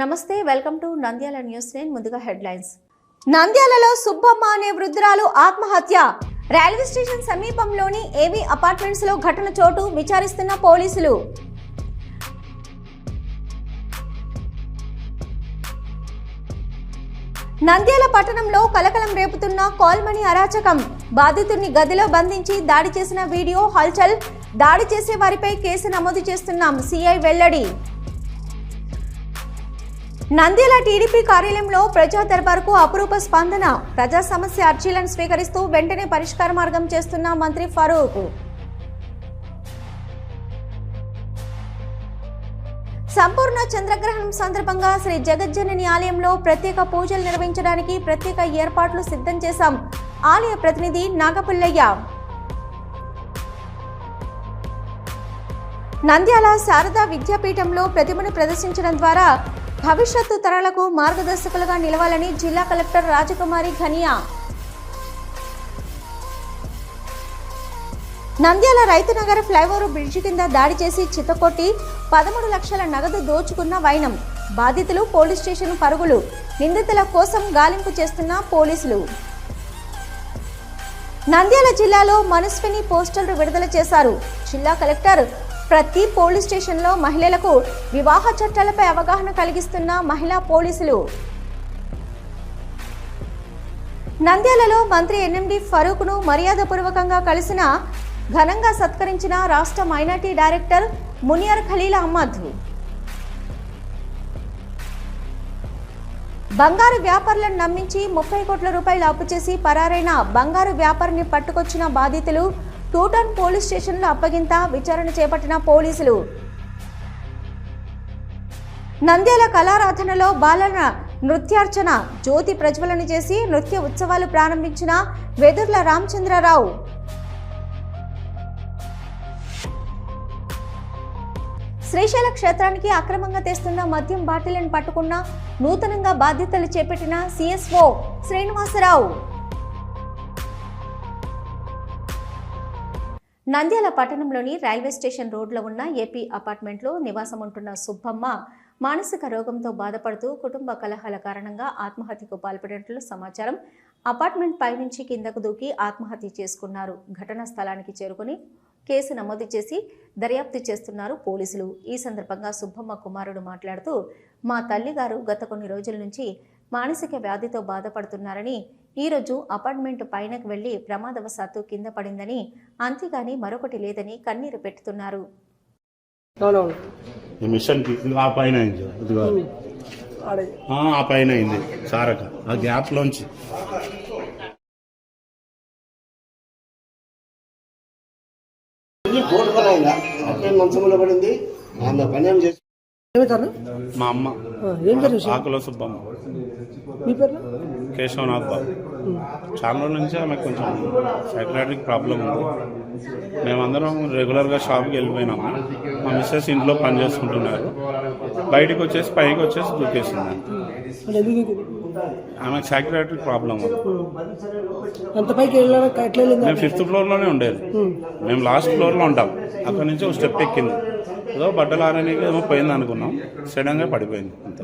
నమస్తే welcome to Nandyal news నేను ముందుగా హెడ్లైన్స్. నంద్యాలలో సుబ్బమ్మ అనే వృద్ధురాలు ఆత్మహత్య. రైల్వే స్టేషన్ సమీపంలోని ఏవి అపార్ట్మెంట్స్లో ఘటన చోటు విచారిస్తున్న పోలీసులు. నంద్యాల పట్టణంలో కలకలం రేపుతున్న కాల్మణి అరాచకం. బాధితుడిని గదిలో బంధించి దాడి చేసిన వీడియో హల్చల్. దాడి చేసే వారిపై కేసు నమోదు చేస్తున్నాం సిఐ వెల్లడి. నంద్యాల టీడీపీ కార్యాలయంలో ప్రజా దర్బార్కు అపురూప స్పందన. ప్రజా సమస్య అర్జీలను స్వీకరిస్తూ వెంటనే పరిష్కార మార్గం చేస్తున్న మంత్రి ఫరూక్. సంపూర్ణ చంద్రగ్రహణం సందర్భంగా శ్రీ జగజ్జనని ఆలయంలో ప్రత్యేక పూజలు నిర్వహించడానికి ప్రత్యేక ఏర్పాట్లు సిద్ధం చేశాం. ఆలయ ప్రతినిధి నాగపుల్లయ్య. నంద్యాల శారదా విద్యాపీఠంలో ప్రతిభను ప్రదర్శించడం ద్వారా భవిష్యత్తు తరాలకు మార్గదర్శకులుగా నిలవాలని జిల్లా collector Rajakumari Ghaniya. Nandyal Raitunagar flyover bridge కింద దాడి చేసి చిత్తకొట్టి పదమూడు లక్షల నగదు దోచుకున్న వైనం. బాధితులు పోలీస్ స్టేషన్ పరుగులు. నిందితుల కోసం గాలింపు చేస్తున్న పోలీసులు. నంద్యాల జిల్లాలో మనస్విని పోస్టర్లు విడుదల చేశారు. జిల్లా కలెక్టర్ ప్రతి పోలీస్ స్టేషన్లో మహిళలకు వివాహ చట్టాలపై అవగాహన కలిగిస్తున్న మహిళా పోలీసులు. నంద్యాలలో మంత్రి ఎన్ఎండి ఫరూక్ను మర్యాదపూర్వకంగా కలిసిన ఘనంగా సత్కరించిన రాష్ట్ర మైనార్టీ డైరెక్టర్ మునియర్ ఖలీల్ అహ్మద్. బంగారు వ్యాపారులను నమ్మించి ముప్పై కోట్ల రూపాయలు అప్పు చేసి పరారైన బంగారు వ్యాపారిని పట్టుకొచ్చిన బాధితులు టూటన్ పోలీస్ స్టేషన్లో అప్పగింత విచారణ చేపట్టిన పోలీసులు. నంద్యాల కళారాధనలో బాలన నృత్యార్చన. జ్యోతి ప్రజ్వలన చేసి నృత్య ఉత్సవాలు ప్రారంభించిన వెదుర్ల రామచంద్రరావు. శ్రీశైల క్షేత్రానికి అక్రమంగా తెస్తున్న మద్యం బాటిళ్ళను పట్టుకున్న నూతనంగా బాధ్యతలు చేపట్టిన సిఎస్ఓ శ్రీనివాసరావు. నంద్యాల పట్టణంలోని రైల్వే స్టేషన్ రోడ్లో ఉన్న ఏపీ అపార్ట్మెంట్లో నివాసం ఉంటున్న సుబ్బమ్మ మానసిక రోగంతో బాధపడుతూ కుటుంబ కలహాల కారణంగా ఆత్మహత్యకు పాల్పడినట్లు సమాచారం. అపార్ట్మెంట్ పైనుంచి కిందకు దూకి ఆత్మహత్య చేసుకున్నారు. ఘటనా స్థలానికి చేరుకుని కేసు నమోదు చేసి దర్యాప్తు చేస్తున్నారు పోలీసులు. ఈ సందర్భంగా సుబ్బమ్మ కుమారుడు మాట్లాడుతూ మా తల్లిగారు గత కొన్ని రోజుల నుంచి మానసిక వ్యాధితో బాధపడుతున్నారని ఈరోజు అపార్ట్మెంట్ పైనకు వెళ్ళి ప్రమాదవశాత్తు కింద పడిందని అంతేగాని మరొకటి లేదని కన్నీరు పెట్టుతున్నారు. ఆ పైన అయింది ఇదిగో ఆడే. ఆ, ఆ పైన అయింది సారక ఆ గ్యాప్లోంచి తోటపరంగా అట్లే మంచంలో పడింది? ఆమె పని ఏం చేసి ఏమవుతారు మా అమ్మ. ఏం పేరు? ఆకుల సుబ్బమ్మ. మీ పేరు కేశవనాథ్ బాబు. చాలా రోజుల నుంచి ఆమెకు కొంచెం సైకలాట్రిక్ ప్రాబ్లం ఉంది. మేమందరం రెగ్యులర్గా షాప్కి వెళ్ళిపోయినాము మా మిస్సెస్ ఇంట్లో పని చేసుకుంటున్నారు. బయటికి వచ్చేసి పైకి వచ్చేసి దూకేసింది? ఆమెకు సైకలాట్రిక్ ప్రాబ్లం అంత పైకి మేము ఫిఫ్త్ ఫ్లోర్లోనే ఉండేది. మేము లాస్ట్ ఫ్లోర్లో ఉంటాం. అక్కడ నుంచి ఒక స్టెప్ ఎక్కింది. ఏదో బట్టలు ఆరడానికి ఏమో పోయింది అనుకున్నాం. సడన్గా పడిపోయింది. అంతే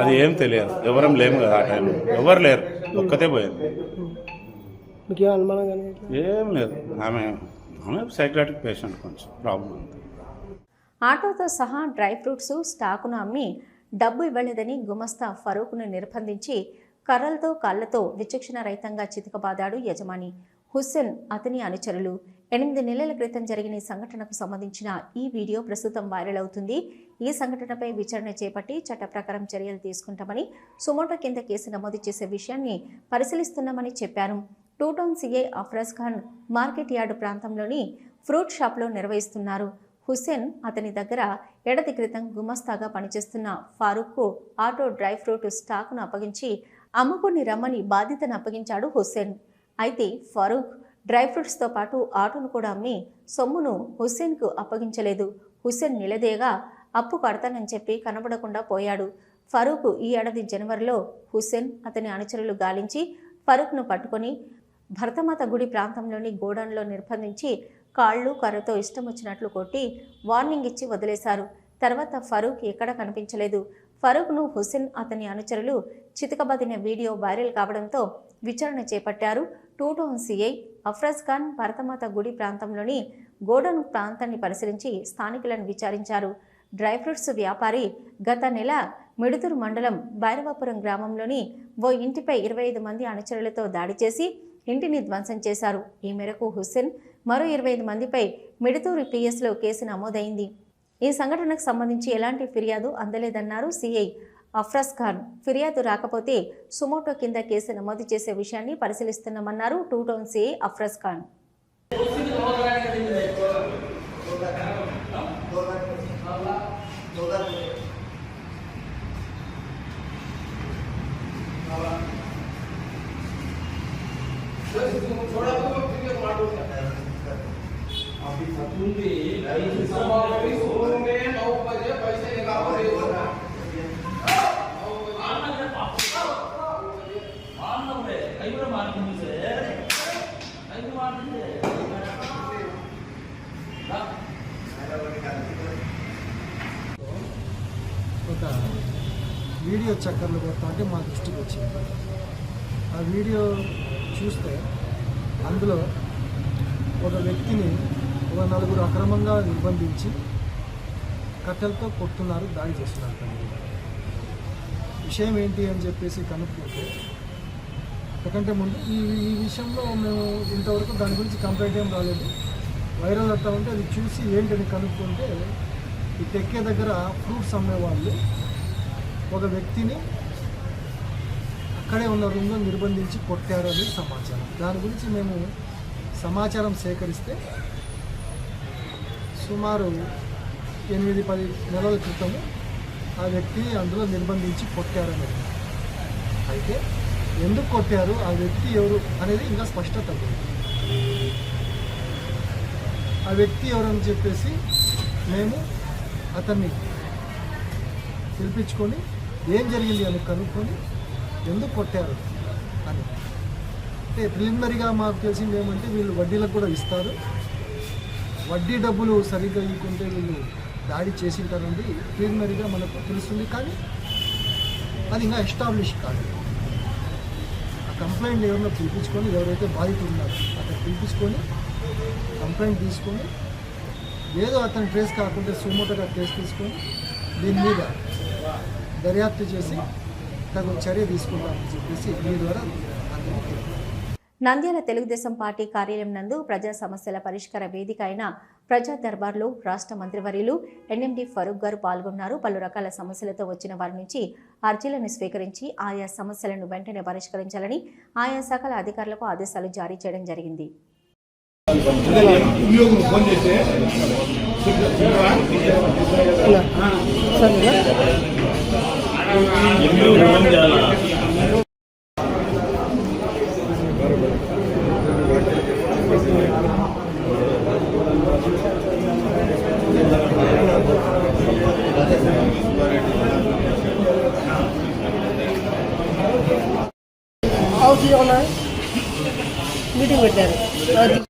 అది ఏం తెలియదు. ఎవరం లేము కదా ఆ టైంలో ఎవరు లేరు. ఒక్కతే పోయింది. ఏం అనుమానం కానీ ఏం లేదు. ఆమె ఆమె సైక్రాటిక్ పేషెంట్ కొంచెం ప్రాబ్లం ఉంది ఆటోతో సహా డ్రై ఫ్రూట్స్ స్టాకును అమ్మి డబ్బు ఇవ్వలేదని గుమస్తా ఫరూక్ను నిర్బంధించి కర్రలతో కళ్ళతో విచక్షణ రహితంగా చితకబాదాడు యజమాని. హుస్సేన్ అతని అనుచరులు. ఎనిమిది నెలల క్రితం జరిగిన సంఘటనకు సంబంధించిన ఈ వీడియో ప్రస్తుతం వైరల్ అవుతుంది. ఈ సంఘటనపై విచారణ చేపట్టి చట్ట ప్రకారం చర్యలు తీసుకుంటామని సుమోటో కింద కేసు నమోదు చేసే విషయాన్ని పరిశీలిస్తున్నామని చెప్పారు. Two town CI Afraz Khan market yard ప్రాంతంలోని ఫ్రూట్ షాప్లో నిర్వహిస్తున్నారు. హుస్సేన్ అతని దగ్గర ఏడాది క్రితం గుమస్తాగా పనిచేస్తున్న ఫారూక్కు ఆటో డ్రై ఫ్రూట్ స్టాక్ను అప్పగించి అమ్ముకుని రమ్మని బాధ్యతను అప్పగించాడు హుస్సేన్. అయితే ఫారూక్ డ్రై ఫ్రూట్స్తో పాటు ఆటోను కూడా అమ్మి సొమ్మును హుస్సేన్కు అప్పగించలేదు. హుస్సేన్ నిలదేగా అప్పు కడతానని చెప్పి కనబడకుండా పోయాడు. ఫరూక్ ఈ ఏడాది జనవరిలో హుస్సేన్ అతని అనుచరులు గాలించి ఫరూక్ను పట్టుకొని భరతమాత గుడి ప్రాంతంలోని గోడౌన్లో నిర్బంధించి కాళ్ళు కర్రతో ఇష్టం వచ్చినట్లు కొట్టి వార్నింగ్ ఇచ్చి వదిలేశారు. తర్వాత ఫరూక్ ఎక్కడ కనిపించలేదు. ఫరూక్ను హుస్సేన్ అతని అనుచరులు చితకబదిన వీడియో వైరల్ కావడంతో విచారణ చేపట్టారు. Two town CI Afraz Khan Bharatmata గుడి ప్రాంతంలోని గోడౌన్ ప్రాంతాన్ని పరిశీలించి స్థానికులను విచారించారు. డ్రై ఫ్రూట్స్ వ్యాపారి గత నెల మిడుతూరు మండలం భైరవాపురం గ్రామంలోని ఓ ఇంటిపై ఇరవై ఐదు మంది అనుచరులతో దాడి చేసి ఇంటిని ధ్వంసం చేశారు. ఈ మేరకు హుస్సేన్ మరో ఇరవై ఐదు మందిపై మిడుతూరు పిఎస్లో కేసు నమోదైంది. ఈ సంఘటనకు సంబంధించి ఎలాంటి ఫిర్యాదు అందలేదన్నారు సిఐ అఫ్రస్ ఖాన్ ఫిర్యాదు రాకపోతే సుమోటో కింద కేసు నమోదు చేసే విషయాన్ని పరిశీలిస్తున్నామన్నారు two town CI Afraz Khan. ఒక వీడియో చక్కర్లు కొడతా అంటే మా దృష్టికి వచ్చింది. ఆ వీడియో చూస్తే అందులో ఒక వ్యక్తిని ఒక నలుగురు అక్రమంగా నిర్బంధించి కట్టెలతో కొట్టున్నారు దాడి చేస్తున్నారు విషయం ఏంటి అని చెప్పేసి కనుక్కుంటే ఎందుకంటే ముందు ఈ ఈ విషయంలో మేము ఇంతవరకు దాని గురించి కంప్లైంట్ ఏం రాలేదు. వైరల్ అవుతా ఉంటే అది చూసి ఏంటని కనుక్కుంటే ఈ టెక్కే దగ్గర ఫ్రూట్స్ అమ్మేవాళ్ళు ఒక వ్యక్తిని అక్కడే ఉన్న రూమ్లో నిర్బంధించి కొట్టారు అనేది సమాచారం. దాని గురించి మేము సమాచారం సేకరిస్తే సుమారు ఎనిమిది పది నెలల క్రితము ఆ వ్యక్తిని అందులో నిర్బంధించి కొట్టారనేది అయితే ఎందుకు కొట్టారు? ఆ వ్యక్తి ఎవరు అనేది ఇంకా స్పష్టత ఆ వ్యక్తి ఎవరని చెప్పేసి మేము అతన్ని పిలిపించుకొని ఏం జరిగింది అని కనుక్కొని ఎందుకు కొట్టారు అని. అంటే ప్రిలిమినరీగా మాకు తెలిసింది ఏమంటే వీళ్ళు వడ్డీలకు కూడా ఇస్తారు. వడ్డీ డబ్బులు సరిగ్గా ఇవ్వకుంటే వీళ్ళు దాడి చేసింటారండి. ప్రిలిమినరీగా మనకు తెలుస్తుంది కానీ అది ఇంకా ఎస్టాబ్లిష్ కాదు. ఆ కంప్లైంట్ ఎవరినో పిలిపించుకొని ఎవరైతే బాధితులు ఉన్నారో అతను పిలిపించుకొని కంప్లైంట్ తీసుకొని ఏదో అతను ట్రేస్ కాకుండా సుమోటగా ట్రేస్ తీసుకొని దీని మీద దర్యాప్తు చేసి తగు చర్య తీసుకుంటామని చెప్పేసి మీ ద్వారా. నంద్యాల తెలుగుదేశం పార్టీ కార్యాలయం నందు ప్రజా సమస్యల పరిష్కార వేదిక అయిన ప్రజా దర్బార్లో రాష్ట్ర మంత్రివర్యులు ఎన్ఎండి ఫరూక్ గారు పాల్గొన్నారు పలు రకాల సమస్యలతో వచ్చిన వారి నుంచి అర్జీలను స్వీకరించి ఆయా సమస్యలను వెంటనే పరిష్కరించాలని ఆయా శాఖల అధికారులకు ఆదేశాలు జారీ చేయడం జరిగింది హౌస్ ఏమన్నా మీటింగ్ పెట్టారు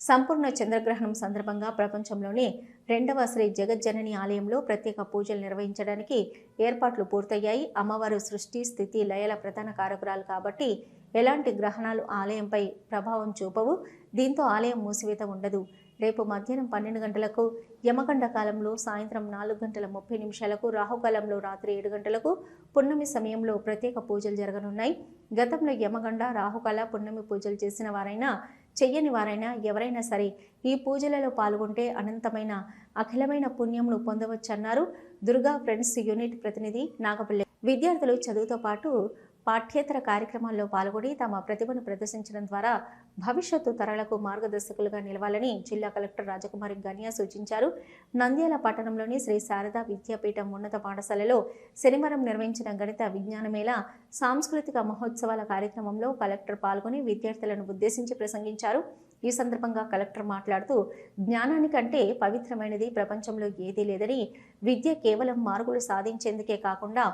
సంపూర్ణ చంద్రగ్రహణం సందర్భంగా ప్రపంచంలోనే రెండవ శ్రీ జగజ్జనని ఆలయంలో ప్రత్యేక పూజలు నిర్వహించడానికి ఏర్పాట్లు పూర్తయ్యాయి. అమ్మవారు సృష్టి స్థితి లయల ప్రధాన కారకురాలు కాబట్టి ఎలాంటి గ్రహణాలు ఆలయంపై ప్రభావం చూపవు. దీంతో ఆలయం మూసివేత ఉండదు. రేపు మధ్యాహ్నం పన్నెండు గంటలకు యమగండ కాలంలో సాయంత్రం నాలుగు గంటల ముప్పై నిమిషాలకు రాహుకాలంలో రాత్రి ఏడు గంటలకు పున్నమి సమయంలో ప్రత్యేక పూజలు జరగనున్నాయి. గతంలో యమగండ రాహుకాల పున్నమి పూజలు చేసిన వారైనా చెయ్యని వారైనా ఎవరైనా సరే ఈ పూజలలో పాల్గొంటే అనంతమైన అఖిలమైన పుణ్యంను పొందవచ్చన్నారు. దుర్గా ఫ్రెండ్స్ యూనిట్ ప్రతినిధి నాగపల్లి విద్యార్థులు చదువుతో పాటు పాఠ్యేతర కార్యక్రమాల్లో పాల్గొని తమ ప్రతిభను ప్రదర్శించడం ద్వారా భవిష్యత్తు తరాలకు మార్గదర్శకులుగా నిలవాలని జిల్లా కలెక్టర్ రాజకుమారి గనియా సూచించారు. నంద్యాల పట్టణంలోని శ్రీ శారదా విద్యాపీఠం ఉన్నత పాఠశాలలో శనివారం నిర్వహించిన గణిత విజ్ఞాన మేళ సాంస్కృతిక మహోత్సవాల కార్యక్రమంలో కలెక్టర్ పాల్గొని విద్యార్థులను ఉద్దేశించి ప్రసంగించారు. ఈ సందర్భంగా కలెక్టర్ మాట్లాడుతూ జ్ఞానానికంటే పవిత్రమైనది ప్రపంచంలో ఏదీ లేదని విద్య కేవలం మార్కులు సాధించేందుకే కాకుండా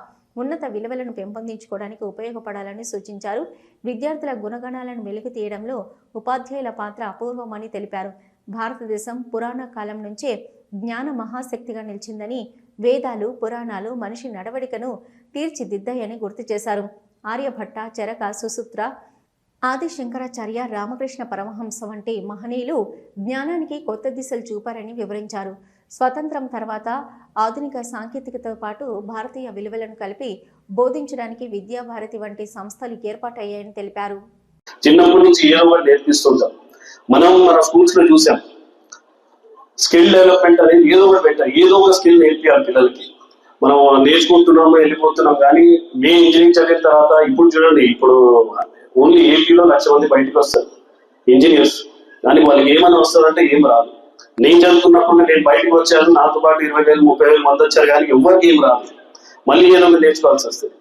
ఉన్నత విలువలను పెంపొందించుకోవడానికి ఉపయోగపడాలని సూచించారు. విద్యార్థుల గుణగణాలను వెలికి తీయడంలో ఉపాధ్యాయుల పాత్ర అపూర్వమని తెలిపారు. భారతదేశం పురాణ కాలం నుంచే జ్ఞాన మహాశక్తిగా నిలిచిందని వేదాలు పురాణాలు మనిషి నడవడికను తీర్చిదిద్దాయని గుర్తు చేశారు. ఆర్యభట్ట చరక సుసూత్ర ఆది శంకరాచార్య రామకృష్ణ పరమహంస వంటి మహనీయులు జ్ఞానానికి కొత్త దిశలు చూపారని వివరించారు. స్వతంత్రం తర్వాత ఆధునిక సాంకేతికతో పాటు భారతీయ విలువలను కలిపి బోధించడానికి విద్యాభారతి వంటి సంస్థలు ఏర్పాటయ్యాయని తెలిపారు. చిన్నప్పటి నుంచి ఏదో ఒకటి నేర్పిస్తుంటాం? మనం మన స్కూల్స్లో చూసాం. స్కిల్ డెవలప్మెంట్ అనేది ఏదో ఒకటి పెట్టాలి ఏదో ఒక స్కిల్ నేర్పియాలి పిల్లలకి. మనం నేర్చుకుంటున్నాము వెళ్ళిపోతున్నాం కానీ మే ఇంజనీరింగ్ చదివిన తర్వాత ఇప్పుడు చూడండి ఇప్పుడు ఓన్లీ ఏపీలో లక్ష మంది బయటకు వస్తారు. ఇంజనీర్స్ కానీ వాళ్ళకి ఏమైనా వస్తారంటే ఏం రాదు. నేను చదువుకున్నప్పుడు నేను బయటకు వచ్చాను నాతో పాటు ఇరవై వేలు ముప్పై వేలు మంది వచ్చారు కానీ ఎవరికి ఏం రాదు మళ్ళీ ఏదో నేర్చుకోవాల్సి వస్తుంది.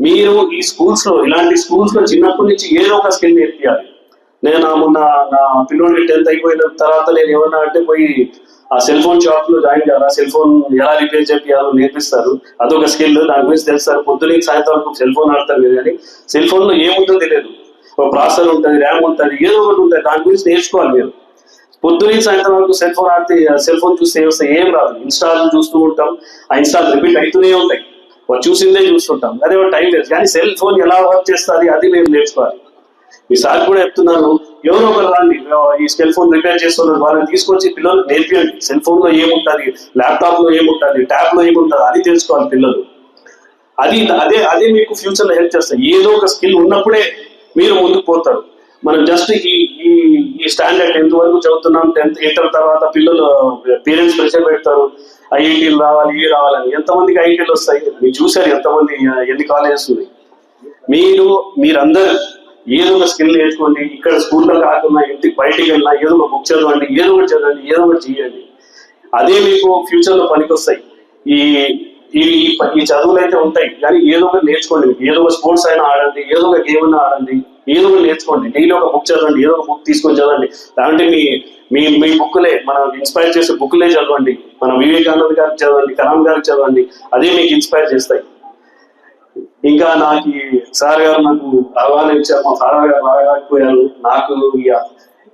మీరు ఈ స్కూల్స్లో ఇలాంటి స్కూల్స్లో చిన్నప్పటి నుంచి ఏదో ఒక స్కిల్ నేర్పియాలి. నేను నా మొన్న నా పిల్లోడి టెన్త్ అయిపోయిన తర్వాత నేను ఏమన్నా అంటే పోయి ఆ సెల్ ఫోన్ షాప్లో జాయిన్ చేయాలా సెల్ ఫోన్ ఎలా రిపేర్ చేయాలో నేర్పిస్తారు. అదొక స్కిల్ దాని గురించి తెలుస్తారు. పొద్దునే సాయంత్రం సెల్ ఫోన్ ఆడతారు మీరు కానీ సెల్ ఫోన్లో ఏముంటుందో తెలియదు. ఒక ప్రాసెసర్ ఉంటుంది ర్యామ్ ఉంటుంది ఏదో ఒకటి ఉంటుంది. దాని గురించి నేర్చుకోవాలి మీరు. పొద్దున సాయంత్రం వరకు సెల్ ఫోన్ ఆడితే సెల్ ఫోన్ చూస్తే వస్తే ఏం రాదు. ఇన్స్టాల్ చూస్తూ ఉంటాం. ఆ ఇన్స్టాల్ రిపీట్ అవుతూనే ఉంటాయి. వాళ్ళు చూసిందే చూస్తుంటాం. అదే టైం వేస్ట్ కానీ సెల్ ఫోన్ ఎలా వర్క్ చేస్తుంది అది మేము నేర్చుకోవాలి. ఈసారి కూడా చెప్తున్నాను ఎవరో ఒకరు రాండి. ఈ సెల్ ఫోన్ రిపేర్ చేస్తున్నారు. వాళ్ళని తీసుకొచ్చి పిల్లలు నేర్పియండి. సెల్ ఫోన్లో ఏముంటుంది? ల్యాప్టాప్లో ఏముంటుంది? ట్యాబ్లో ఏముంటుంది? అది తెలుసుకోవాలి పిల్లలు. అది అదే అదే మీకు ఫ్యూచర్లో హెల్ప్ చేస్తాయి. ఏదో ఒక స్కిల్ ఉన్నప్పుడే మీరు ముందుకు పోతారు. మనం జస్ట్ ఈ ఈ ఈ స్టాండర్డ్ టెన్త్ వరకు చదువుతున్నాం. టెన్త్ ఇంటర్ తర్వాత పిల్లలు పేరెంట్స్ ప్రెషర్ పెడతారు. ఐఐటీలు రావాలి ఇవి రావాలని. ఎంతమందికి ఐఐటీలు వస్తాయి? మీరు చూశారు ఎంతమంది ఎన్ని కాలేజెస్ ఉన్నాయి? మీరు మీరందరూ ఏదో ఒక స్కిల్ నేర్చుకోండి. ఇక్కడ స్కూల్లో కాకుండా ఇంటికి బయటికి వెళ్ళినా ఏదో ఒక బుక్ చదవండి ఏదో ఒకటి చదవండి ఏదో ఒకటి చేయండి. అదే మీకు ఫ్యూచర్లో పనికొస్తాయి. ఈ ఈ ఈ చదువులు అయితే ఉంటాయి. కానీ ఏదో ఒకటి నేర్చుకోండి. ఏదో ఒక స్పోర్ట్స్ అయినా ఆడండి ఏదో ఒక గేమ్ అయినా ఆడండి. ఏదో ఒకటి నేర్చుకోండి. డైలీ ఒక బుక్ చదవండి ఏదో ఒక బుక్ తీసుకొని చదవండి. లేదంటే మీ మీ మీ బుక్లే మనం ఇన్స్పైర్ చేసే బుక్లే చదవండి. మన వివేకానంద్ గారికి చదవండి కలాం గారికి చదవండి. అదే మీకు ఇన్స్పైర్ చేస్తాయి. ఇంకా నాకు సార్ గారు నాకు ఆహ్వానం ఇచ్చారు మా సార్ గారు బాగా రాకపోయారు. నాకు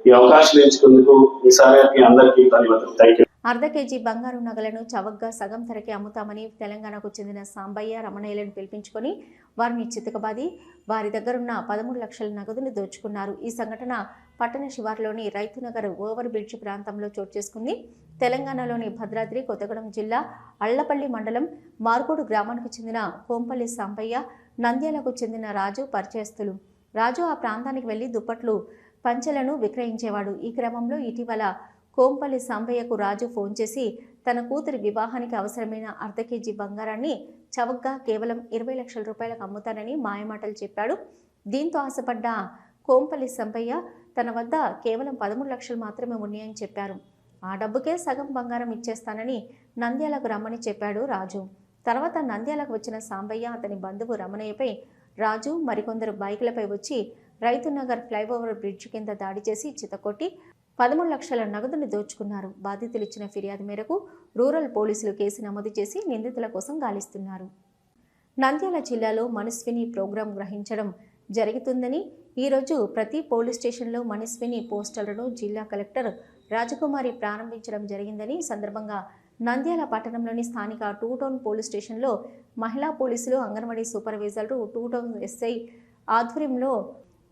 ఈ అవకాశం ఎంచుకుందుకు ఈ సార్ గారికి అందరికీ ధన్యవాదాలు. థ్యాంక్ యూ అర్ధ కేజీ బంగారు నగలను చవకగా సగం ధరకే అమ్ముతామని తెలంగాణకు చెందిన సాంబయ్య రమణయ్యలను పిలిపించుకొని వారిని చితకబాది. వారి దగ్గరున్న పదమూడు లక్షల నగదును దోచుకున్నారు. ఈ సంఘటన పట్టణ శివార్లోని రైతునగర్ ఓవర్ బ్రిడ్జ్ ప్రాంతంలో చోటు చేసుకుంది. తెలంగాణలోని భద్రాద్రి కొత్తగూడెం జిల్లా అళ్ళపల్లి మండలం మార్గోడు గ్రామానికి చెందిన కోంపల్లి సాంబయ్య నంద్యాలకు చెందిన రాజు పరిచయస్తులు. రాజు ఆ ప్రాంతానికి వెళ్ళి దుప్పట్లు పంచెలను విక్రయించేవాడు. ఈ క్రమంలో ఇటీవల కోంపల్లి సాంబయ్యకు రాజు ఫోన్ చేసి తన కూతురి వివాహానికి అవసరమైన అర్ధ కేజీ బంగారాన్ని చవకగా కేవలం ఇరవై లక్షల రూపాయలకు అమ్ముతానని మాయమాటలు చెప్పాడు. దీంతో ఆశపడ్డ కోంపల్లి సంపయ్య తన వద్ద కేవలం పదమూడు లక్షలు మాత్రమే ఉన్నాయని చెప్పారు. ఆ డబ్బుకే సగం బంగారం ఇచ్చేస్తానని నంద్యాలకు రమ్మని చెప్పాడు రాజు. తర్వాత నంద్యాలకు వచ్చిన సాంబయ్య అతని బంధువు రమణయ్యపై రాజు మరికొందరు బైకులపై వచ్చి రైతునగర్ ఫ్లైఓవర్ బ్రిడ్జ్ కింద దాడి చేసి చితకొట్టి పదమూడు లక్షల నగదును దోచుకున్నారు. బాధితులు ఇచ్చిన ఫిర్యాదు మేరకు రూరల్ పోలీసులు కేసు నమోదు చేసి నిందితుల కోసం గాలిస్తున్నారు. నంద్యాల జిల్లాలో మనస్విని ప్రోగ్రాం గ్రహించడం జరుగుతుందని ఈరోజు ప్రతి పోలీస్ స్టేషన్లో మనస్విని పోస్టర్లను జిల్లా కలెక్టర్ రాజకుమారి ప్రారంభించడం జరిగిందని సందర్భంగా నంద్యాల పట్టణంలోని స్థానిక టూ టౌన్ పోలీస్ స్టేషన్లో మహిళా పోలీసులు అంగన్వాడీ సూపర్వైజర్లు టూ టౌన్ ఎస్ఐ ఆధ్వర్యంలో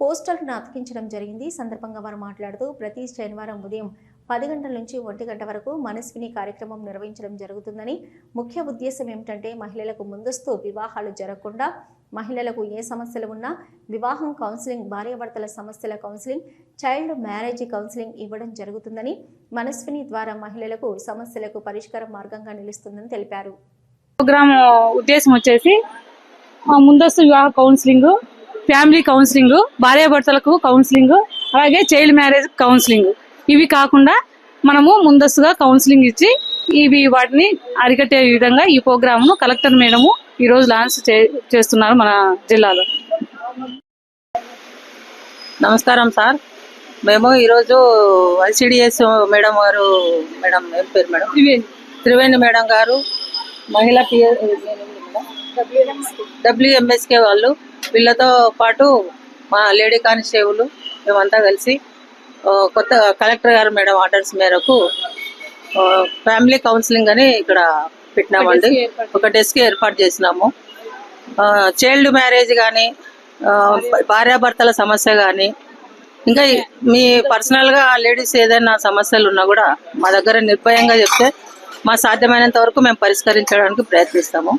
పోస్టర్లను అతికించడం జరిగింది. ఈ సందర్భంగా వారు మాట్లాడుతూ ప్రతి శనివారం ఉదయం పది గంటల నుంచి ఒంటి గంట వరకు మనస్విని కార్యక్రమం నిర్వహించడం జరుగుతుందని ముఖ్య ఉద్దేశం ఏమిటంటే మహిళలకు ముందస్తు వివాహాలు జరగకుండా మహిళలకు ఏ సమస్యలు ఉన్నా వివాహం కౌన్సిలింగ్ భార్యాభర్తల సమస్యల కౌన్సిలింగ్ చైల్డ్ మ్యారేజ్ కౌన్సిలింగ్ ఇవ్వడం జరుగుతుందని మనస్విని ద్వారా మహిళలకు సమస్యలకు పరిష్కార మార్గంగా నిలుస్తుందని తెలిపారు. ప్రోగ్రామ్ ఉద్దేశం వచ్చేసి ముందస్తు వివాహ కౌన్సిలింగ్ ఫ్యామిలీ కౌన్సిలింగ్ భార్యాభర్తలకు కౌన్సిలింగ్ అలాగే చైల్డ్ మ్యారేజ్ కౌన్సిలింగ్. ఇవి కాకుండా మనము ముందస్తుగా కౌన్సిలింగ్ ఇచ్చి ఇవి వాటిని అరికట్టే విధంగా ఈ ప్రోగ్రామ్ను కలెక్టర్ మేడము ఈ రోజు లాంచ్ చేస్తున్నారు మన జిల్లాలో. నమస్కారం సార్. మేము ఈరోజు ఐసిడిఎస్ మేడం గారు మేడం ఏం పేరు మేడం? త్రివేణి. మేడం గారు మహిళా డబ్ల్యూఎంఎస్కే వాళ్ళు. వీళ్ళతో పాటు మా లేడీ కానిస్టేబుల్ మేమంతా కలిసి కొత్త కలెక్టర్ గారు మేడం ఆర్డర్స్ మేరకు ఫ్యామిలీ కౌన్సిలింగ్ అని ఇక్కడ పెట్టినామండి. ఒక డెస్క్ ఏర్పాటు చేసినాము. చైల్డ్ మ్యారేజ్ కానీ భార్యాభర్తల సమస్య కానీ ఇంకా మీ పర్సనల్గా లేడీస్ ఏదైనా సమస్యలు ఉన్నా కూడా మా దగ్గర నిర్భయంగా చెప్తే మా సాధ్యమైనంత వరకు మేము పరిష్కరించడానికి ప్రయత్నిస్తాము.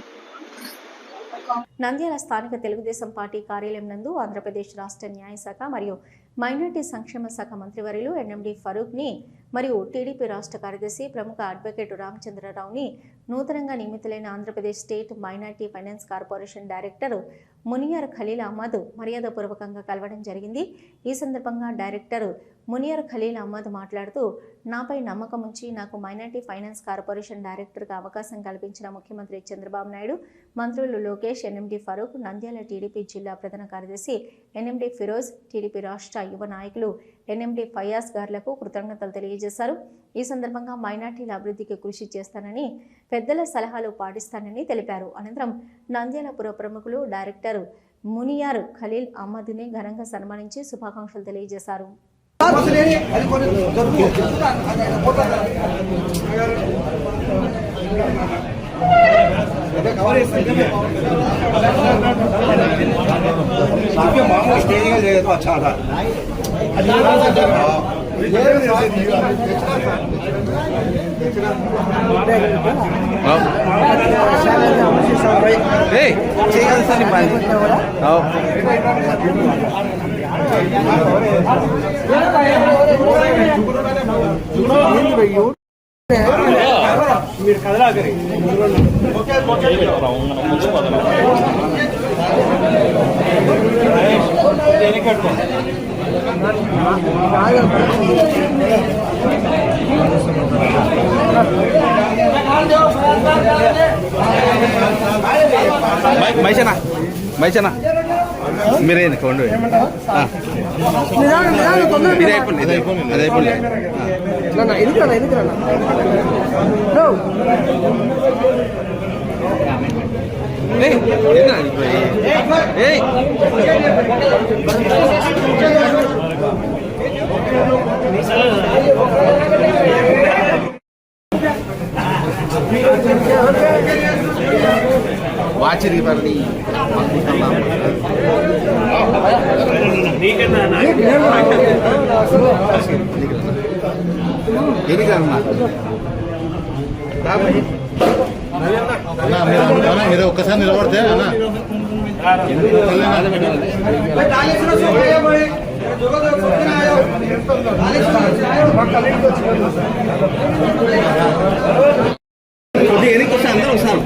నంద్యాల స్థానిక తెలుగుదేశం పార్టీ కార్యాలయం నందు ఆంధ్రప్రదేశ్ రాష్ట్ర న్యాయశాఖ మరియు మైనార్టీ సంక్షేమ శాఖ మంత్రివర్యులు ఎన్ఎండి ఫరూక్ని మరియు టీడీపీ రాష్ట్ర కార్యదర్శి ప్రముఖ అడ్వకేట్ రామచంద్రరావుని నూతనంగా నియమితులైన Andhra Pradesh state minority finance corporation director Muniyar Khalil Ahmed మర్యాదపూర్వకంగా కలవడం జరిగింది. ఈ సందర్భంగా డైరెక్టర్ మునియర్ ఖలీల్ అహ్మద్ మాట్లాడుతూ నాపై నమ్మకం ఉంచి నాకు మైనార్టీ ఫైనాన్స్ కార్పొరేషన్ డైరెక్టర్గా అవకాశం కల్పించిన ముఖ్యమంత్రి చంద్రబాబు నాయుడు మంత్రులు లోకేష్ ఎన్ఎండి ఫరూక్ నంద్యాల టీడీపీ జిల్లా ప్రధాన కార్యదర్శి ఎన్ఎండి ఫిరోజ్ టీడీపీ రాష్ట్ర యువ నాయకులు ఎన్ఎండి ఫయాజ్ గార్లకు కృతజ్ఞతలు తెలియజేశారు. ఈ సందర్భంగా మైనార్టీల అభివృద్ధికి కృషి చేస్తానని పెద్దల సలహాలు పాటిస్తానని తెలిపారు. అనంతరం నంద్యాల పుర ప్రముఖులు డైరెక్టర్ మునియార్ ఖలీల్ అహ్మద్ని ఘనంగా సన్మానించి శుభాకాంక్షలు తెలియజేశారు. आपके मामला स्टेजिंग మీరు కదలాగరి మైసనా మైసనా. మీరే కొండు ఇది. అయిపోయింది ఇది అయిపోయింది అది అయిపోయింది ఏయ్, ఏందా ఇప్పుడు? ఏయ్ వాచ్ మీరు ఒక్కసారి నిలబడితే అన్న కొద్దిగా ఎన్నిక వస్తే అందరూ వస్తారు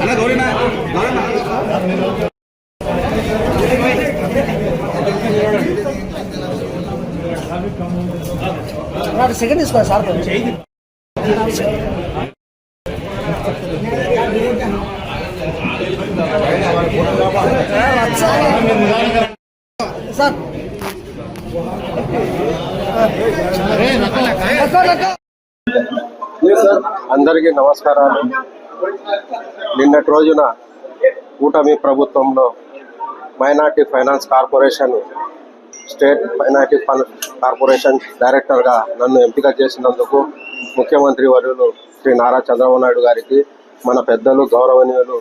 అన్న గౌరీనా సెకండ్ తీసుకోవాలి సార్ అందరికీ నమస్కారాలు. నిన్నటి రోజున కూటమి ప్రభుత్వంలో minority finance corporation state minority fund corporation డైరెక్టర్గా నన్ను ఎంపిక చేసినందుకు ముఖ్యమంత్రి వర్యులు శ్రీ నారా చంద్రబాబు నాయుడు గారికి మన పెద్దలు గౌరవనీయులు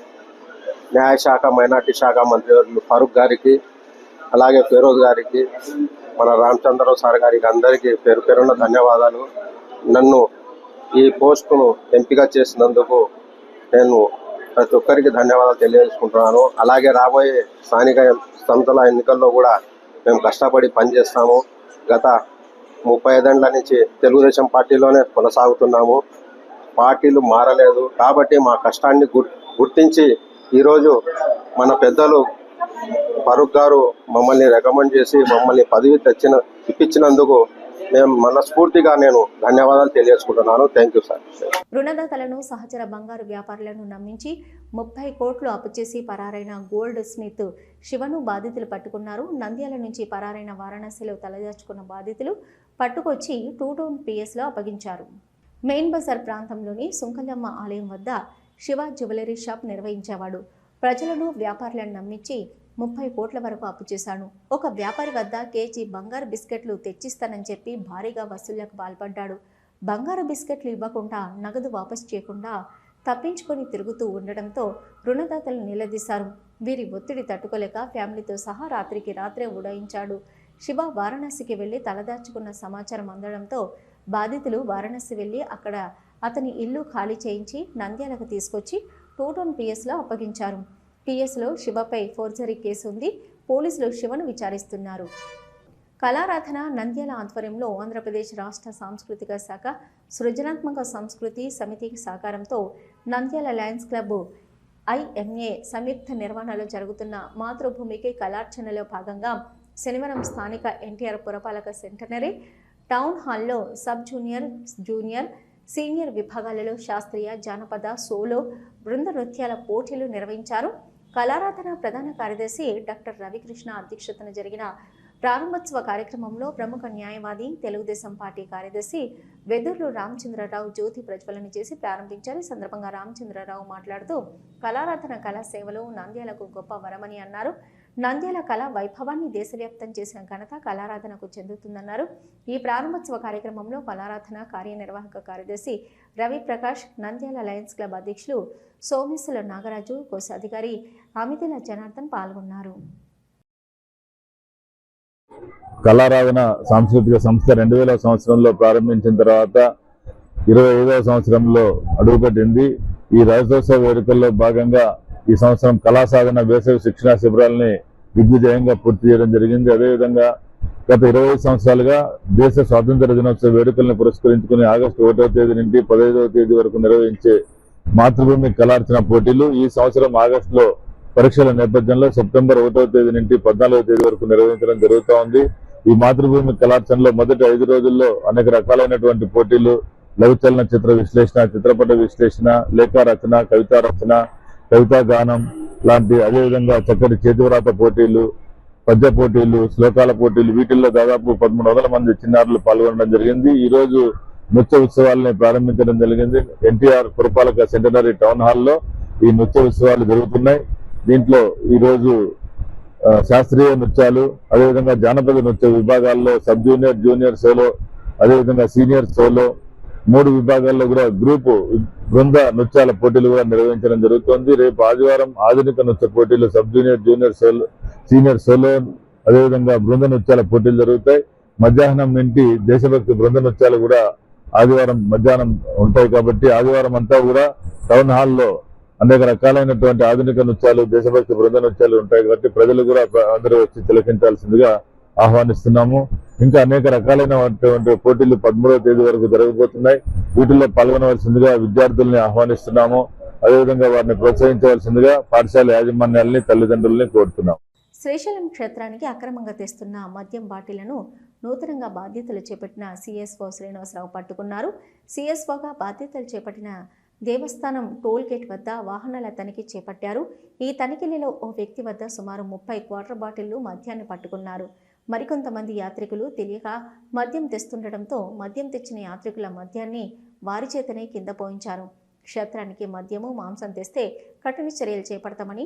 న్యాయశాఖ మైనార్టీ శాఖ మంత్రి ఫరూక్ గారికి అలాగే ఫిరోజ్ గారికి మన రామచంద్రరావు సార్ గారికి అందరికీ పేరు పేరున్న ధన్యవాదాలు. నన్ను ఈ పోస్టును ఎంపిక చేసినందుకు నేను ప్రతి ఒక్కరికి ధన్యవాదాలు తెలియజేసుకుంటున్నాను. అలాగే రాబోయే స్థానిక సంస్థల ఎన్నికల్లో కూడా మేము కష్టపడి పనిచేస్తాము. గత ముప్పై ఐదేళ్ళ నుంచి తెలుగుదేశం పార్టీలోనే కొనసాగుతున్నాము. పార్టీలు మారలేదు. కాబట్టి మా కష్టాన్ని గుర్- గుర్తించి ఈరోజు మన పెద్దలు ఫరూక్ గారు మమ్మల్ని రికమెండ్ చేసి మమ్మల్ని పదవి తెచ్చిన ఇప్పించినందుకు మేము మనస్ఫూర్తిగా నేను ధన్యవాదాలు తెలియజేసుకుంటున్నాను. థ్యాంక్ యూ సార్ రుణదాతలను సహచర బంగారు వ్యాపారులను నమ్మించి ముప్పై కోట్లు అప్పు చేసి పరారైన గోల్డ్ స్మిత్ శివను బాధితులు పట్టుకున్నారు. నంద్యాల నుంచి పరారైన వారణాసిలో తలదాచుకున్న బాధితులు పట్టుకొచ్చి టూ టౌన్ పిఎస్లో అప్పగించారు. మెయిన్ బజార్ ప్రాంతంలోని సుంకలమ్మ ఆలయం వద్ద శివ జ్యువెలరీ షాప్ నిర్వహించేవాడు. ప్రజలను వ్యాపారులను నమ్మించి ముప్పై కోట్ల వరకు అప్పు చేశాను. ఒక వ్యాపారి వద్ద కేజీ బంగారు బిస్కెట్లు తెచ్చిస్తానని చెప్పి భారీగా వసూళ్ళకు పాల్పడ్డాడు. బంగారు బిస్కెట్లు ఇవ్వకుండా నగదు వాపసు చేయకుండా తప్పించుకొని తిరుగుతూ ఉండడంతో రుణదాతలు నిలదీశారు. వీరి ఒత్తిడి తట్టుకోలేక ఫ్యామిలీతో సహా రాత్రికి రాత్రే ఉడాయించాడు. శివ వారణాసికి వెళ్ళి తలదాచుకున్న సమాచారం అందడంతో బాధితులు వారణాసి వెళ్ళి అక్కడ అతని ఇల్లు ఖాళీ చేయించి నంద్యాలకు తీసుకొచ్చి టూ టోన్ పిఎస్లో అప్పగించారు. పిఎస్లో శివపై ఫోర్జరీ కేసు ఉంది పోలీసులు శివను విచారిస్తున్నారు. కళారాధన నంద్యాల ఆధ్వర్యంలో ఆంధ్రప్రదేశ్ రాష్ట్ర సాంస్కృతిక శాఖ సృజనాత్మక సంస్కృతి సమితి సహకారంతో నంద్యాల లయన్స్ క్లబ్ ఐఎంఏ సంయుక్త నిర్వహణలో జరుగుతున్న మాతృభూమికి కళార్చనలో భాగంగా శనివారం స్థానిక ఎన్టీఆర్ పురపాలక సెంటనరీ టౌన్ హాల్లో సబ్ జూనియర్ జూనియర్ సీనియర్ విభాగాలలో శాస్త్రీయ జానపద సోలో బృంద నృత్యాల పోటీలు నిర్వహించారు. కళారాధన ప్రధాన కార్యదర్శి డాక్టర్ రవికృష్ణ అధ్యక్షతన జరిగిన ప్రారంభోత్సవ కార్యక్రమంలో ప్రముఖ న్యాయవాది తెలుగుదేశం పార్టీ కార్యదర్శి వెదుర్లు రామచంద్రరావు జ్యోతి ప్రజ్వలన చేసి ప్రారంభించారు. ఈ సందర్భంగా రామచంద్రరావు మాట్లాడుతూ కళారాధన కళా సేవలు నంద్యాలకు గొప్ప వరమని అన్నారు. నంద్యాల కళా వైభవాన్ని దేశవ్యాప్తం చేసిన ఘనత కళారాధనకు చెందుతుందన్నారు. ఈ ప్రారంభోత్సవ కార్యక్రమంలో కళారాధన కార్యనిర్వాహక కార్యదర్శి రవిప్రకాష్ నంద్యాల లయన్స్ క్లబ్ అధ్యక్షులు సోమేశ్వర నాగరాజు కోశాధికారి అమితిల జనార్దన్ పాల్గొన్నారు. కళారాధన సాంస్కృతిక సంస్థ రెండు వేల సంవత్సరంలో ప్రారంభించిన తర్వాత ఇరవై ఐదవ సంవత్సరంలో అడుగుపెట్టింది. ఈ రాజ్యోత్సవ వేడుకల్లో భాగంగా ఈ సంవత్సరం కళాసాధన వేసవి శిక్షణా శిబిరాలని దిగ్విజయంగా పూర్తి చేయడం జరిగింది. అదేవిధంగా గత ఇరవై సంవత్సరాలుగా దేశ స్వాతంత్ర దినోత్సవ వేడుకలను పురస్కరించుకుని ఆగస్టు ఒకటవ తేదీ నుండి పదహైదవ తేదీ వరకు నిర్వహించే మాతృభూమి కళార్చన పోటీలు ఈ సంవత్సరం ఆగస్టులో పరీక్షల నేపథ్యంలో సెప్టెంబర్ ఒకటవ తేదీ నుండి పద్నాలుగవ తేదీ వరకు నిర్వహించడం జరుగుతూ ఉంది. ఈ మాతృభూమి కళార్చనలో మొదటి ఐదు రోజుల్లో అనేక రకాలైనటువంటి పోటీలు లఘు చలన చిత్ర విశ్లేషణ చిత్రపట విశ్లేషణ లేఖ రచన కవితా రచన కవితా గానం లాంటి అదేవిధంగా చక్కటి చేతివ్రాత పోటీలు పద్య పోటీలు శ్లోకాల పోటీలు వీటిల్లో దాదాపు పదమూడు వందల మంది చిన్నారులు పాల్గొనడం జరిగింది. ఈ రోజు నృత్య ఉత్సవాలని ప్రారంభించడం జరిగింది. ఎన్టీఆర్ పురపాలక సెంటనరీ టౌన్ హాల్లో ఈ నృత్య ఉత్సవాలు జరుగుతున్నాయి. దీంట్లో ఈరోజు శాస్త్రీయ నృత్యాలు అదేవిధంగా జానపద నృత్య విభాగాల్లో సబ్ జూనియర్ జూనియర్ సోలో అదేవిధంగా సీనియర్ సోలో మూడు విభాగాల్లో కూడా గ్రూపు బృంద నృత్యాల పోటీలు కూడా నిర్వహించడం జరుగుతోంది. రేపు ఆదివారం ఆధునిక నృత్య పోటీలు sub junior junior solo senior solo అదేవిధంగా బృంద నృత్యాల పోటీలు జరుగుతాయి. మధ్యాహ్నం నుండి దేశభక్తి బృంద నృత్యాలు కూడా ఆదివారం మధ్యాహ్నం ఉంటాయి కాబట్టి ఆదివారం అంతా కూడా టౌన్ హాల్లో అనేక రకాలైనటువంటి ఆధునిక నృత్యాలు దేశభక్తి బృంద నృత్యాలు ఉంటాయి కాబట్టి ప్రజలు కూడా అందరూ వచ్చి తిలకించాల్సిందిగా ఆహ్వానిస్తున్నాము. ఇంకా అనేక రకాలైనటువంటి పోటీలు పదమూడవ తేదీ వరకు జరగబోతున్నాయి. వీటిల్లో పాల్గొనవలసిందిగా విద్యార్థుల్ని ఆహ్వానిస్తున్నాము. అదేవిధంగా వారిని ప్రోత్సహించవలసిందిగా పాఠశాల యాజమాన్యాల్ని తల్లిదండ్రుల్ని కోరుతున్నాం శ్రీశైలం క్షేత్రానికి అక్రమంగా తెస్తున్న మద్యం బాటిలను నూతనంగా బాధ్యతలు చేపట్టిన సిఎస్ఓ శ్రీనివాసరావు పట్టుకున్నారు. సిఎస్ఓగా బాధ్యతలు చేపట్టిన దేవస్థానం టోల్ గేట్ వద్ద వాహనాల తనిఖీ చేపట్టారు. ఈ తనిఖీలలో ఓ వ్యక్తి వద్ద సుమారు ముప్పై క్వార్టర్ బాటిళ్ళు మద్యాన్ని పట్టుకున్నారు. మరికొంతమంది యాత్రికులు తెలియక మద్యం తెస్తుండటంతో మద్యం తెచ్చిన యాత్రికుల మద్యాన్ని వారి చేతనే కింద పోయించారు. క్షేత్రానికి మద్యము మాంసం తెస్తే కఠిన చర్యలు చేపడతామని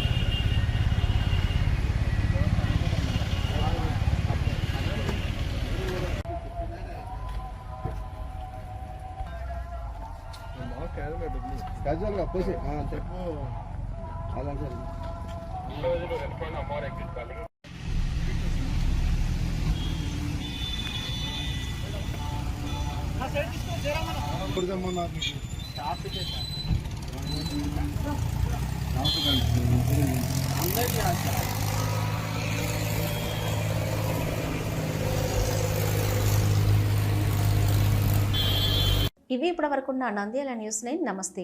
క్యాజువల్గా పోసి చెప్పు అలా ఇవి ఇప్పటివరకున్న నంద్యాల న్యూస్ నైన్ నమస్తే.